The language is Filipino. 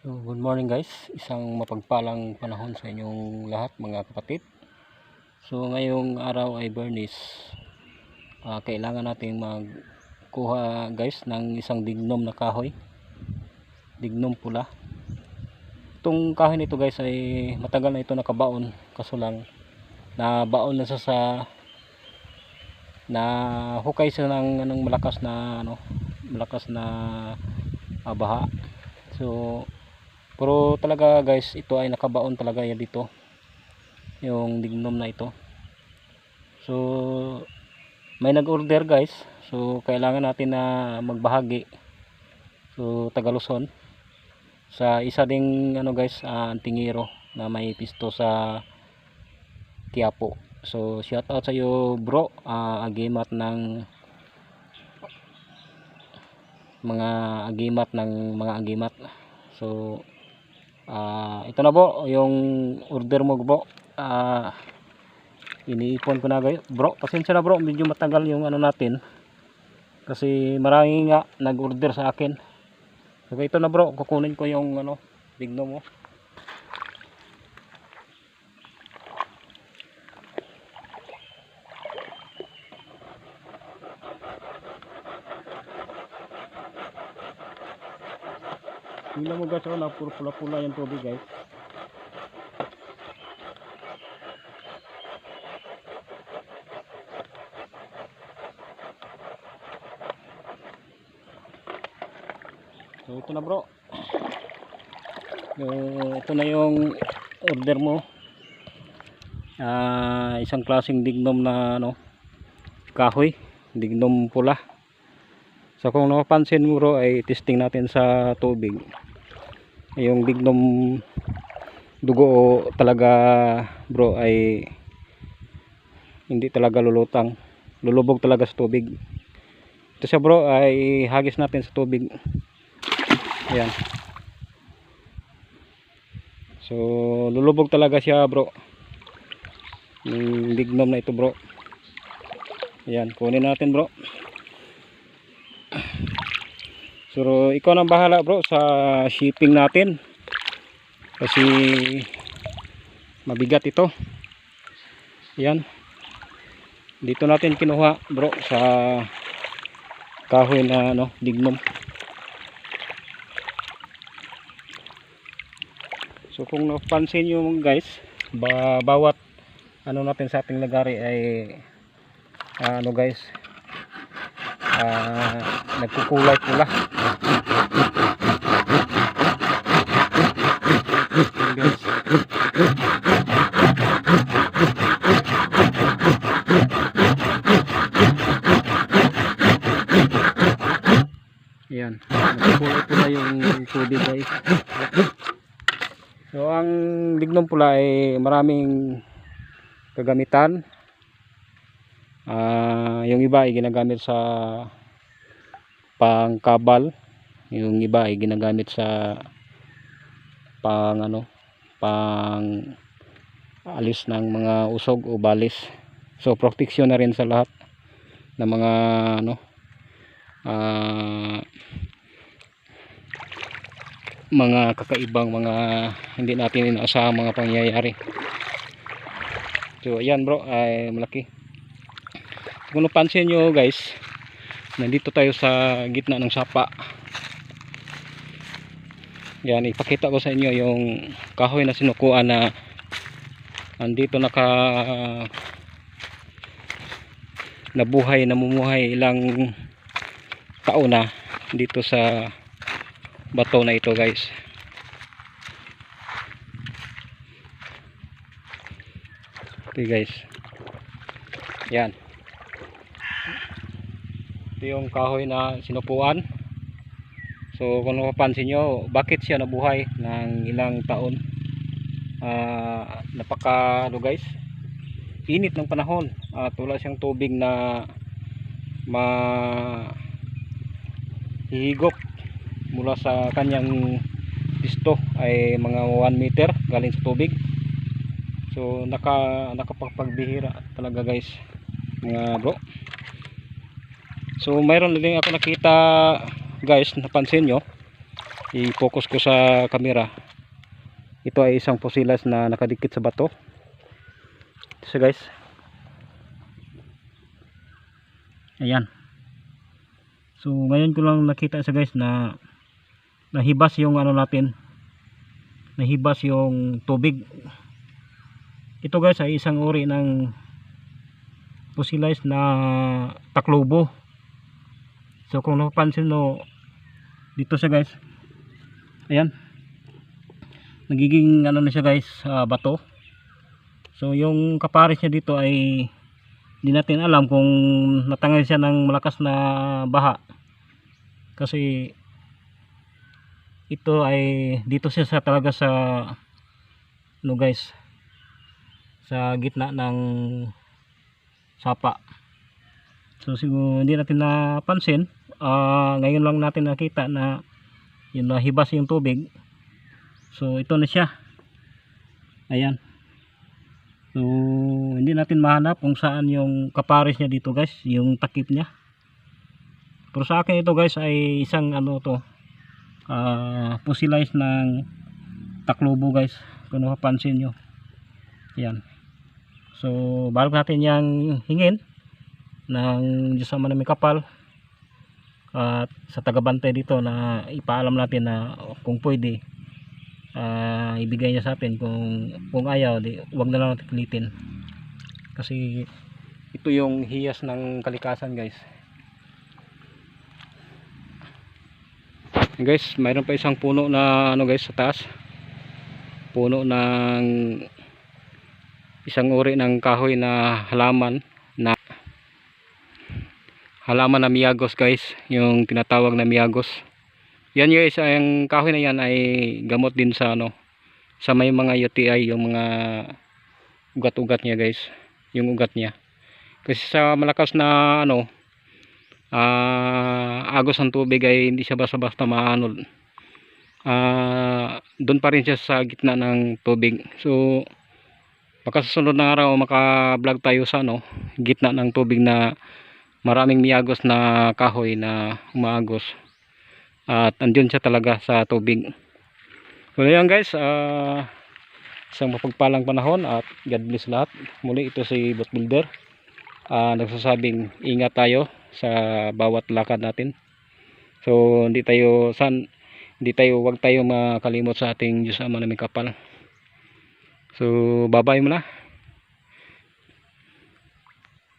So, good morning guys. Isang mapagpalang panahon sa inyong lahat mga kapatid. So ngayong araw ay Bernis. Ah, kailangan natin magkuha guys ng isang dignom na kahoy. Dignom pula. Itong kahoy nito guys ay matagal na ito nakabaon. Kaso lang nabaon na sa sa na hukay siya ng anong malakas na ano malakas na ah, baha. So pero talaga guys, ito ay nakabaon talaga yan dito. Yung dignom na ito. So may nag-order guys. So kailangan natin na magbahagi. So Tagaluson sa isa ding ano guys, uh, antingero na may pisto sa Quiapo. So shout out sa iyo bro, uh, agimat ng mga agimat ng mga agimat. So Ah, ito na po yung order mo bro. Ah, iniipon ko na guys. Bro, pasensya na bro, medyo matagal yung ano natin. Kasi marami nga nag-order sa akin. So ito na bro, kukunin ko yung ano, bigno mo. Tingnan mo guys, na puro pula-pula yung tubig guys. So ito na bro. Uh, ito na yung order mo. Ah, isang klaseng dignom na ano, kahoy, dignom pula. So kung napapansin mo bro ay testing natin sa tubig. Yung dignom dugo talaga bro ay hindi talaga lulutang. Lulubog talaga sa tubig. Ito siya bro ay hagis natin sa tubig. Ayan. So lulubog talaga siya bro. Yung dignom na ito bro. Ayan, kunin natin bro. So ikaw nang bahala bro sa shipping natin. Kasi mabigat ito. Yan. Dito natin kinuha bro sa kahoy na ano, dignom. So kung napansin nyo guys, ba bawat ano natin sa ating lagari ay ah, ano guys, nagkukulay pula. Ayan, nagkukulay pula yung tubig guys. So ang dignom pula ay maraming kagamitan. Ah, yung iba ay ginagamit sa pangkabal. Yung iba ay ginagamit sa pang ano pang alis ng mga usog o balis. So protection na rin sa lahat ng mga ano ah, mga kakaibang mga hindi natin inaasahang mga pangyayari. So ayan bro ay malaki kung napansin nyo guys nandito tayo sa gitna ng sapa. Yan ipakita ko sa inyo yung kahoy na sinukuan na andito naka nabuhay namumuhay ilang taon na dito sa bato na ito guys. Okay guys. Yan ito yung kahoy na sinupuan. So kung napapansin nyo bakit siya nabuhay ng ilang taon? Ah, napaka ano guys? Init ng panahon at wala siyang tubig na ma hihigop mula sa kanyang pisto ay mga 1 meter galing sa tubig. So naka nakapagbihira talaga guys mga bro So mayroon din ako nakita guys, napansin nyo. i-focus ko sa camera. Ito ay isang pusilas na nakadikit sa bato. Siya guys. Ayan. So ngayon ko lang nakita siya guys na nahibas yung ano natin. Nahibas yung tubig. Ito guys ay isang uri ng fossilized na taklobo so kung napapansin no dito siya guys. Ayan. Nagiging ano na siya guys ah, bato. So yung kapares niya dito ay hindi natin alam kung natangay siya ng malakas na baha. Kasi ito ay dito siya sa talaga sa ano guys sa gitna ng sapa. So siguro hindi natin napansin Ah, ngayon lang natin nakita na yun nahibas yung tubig. So ito na siya. Ayan. So hindi natin mahanap kung saan yung kapares niya dito guys. Yung takip niya. Pero sa akin ito guys ay isang ano to ah fossilized ng taklobo guys. Kung mapapansin nyo. Yan so bago natin yang hingin ng Diyos ama na may kapal at sa tagabantay dito na ipaalam natin na kung pwede ah, ibigay niya sa atin kung kung ayaw di wag na lang natin pilitin kasi ito yung hiyas ng kalikasan guys. Guys mayroon pa isang puno na ano guys sa taas. Puno ng isang uri ng kahoy na halaman halaman na miyagos guys. Yung tinatawag na miyagos yan guys ang kahoy na yan ay gamot din sa ano sa may mga UTI yung mga ugat-ugat niya guys. Yung ugat niya. Kasi sa malakas na ano ah agos ng tubig ay hindi siya basta-basta maano. Ah doon pa rin siya sa gitna ng tubig. So baka sa sunod na araw maka-vlog tayo sa ano gitna ng tubig na maraming miyagos na kahoy na umaagos at andun siya talaga sa tubig. So yun guys ah isang mapagpalang panahon at God bless lahat. Muli ito si Bot Builder. Ah nagsasabing ingat tayo sa bawat lakad natin. So hindi tayo san hindi tayo wag tayo makalimot sa ating Diyos Ama na may kapal. So babay mo na